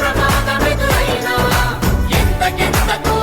ప్రమాదమెదురైనా ఎంతకెంతకు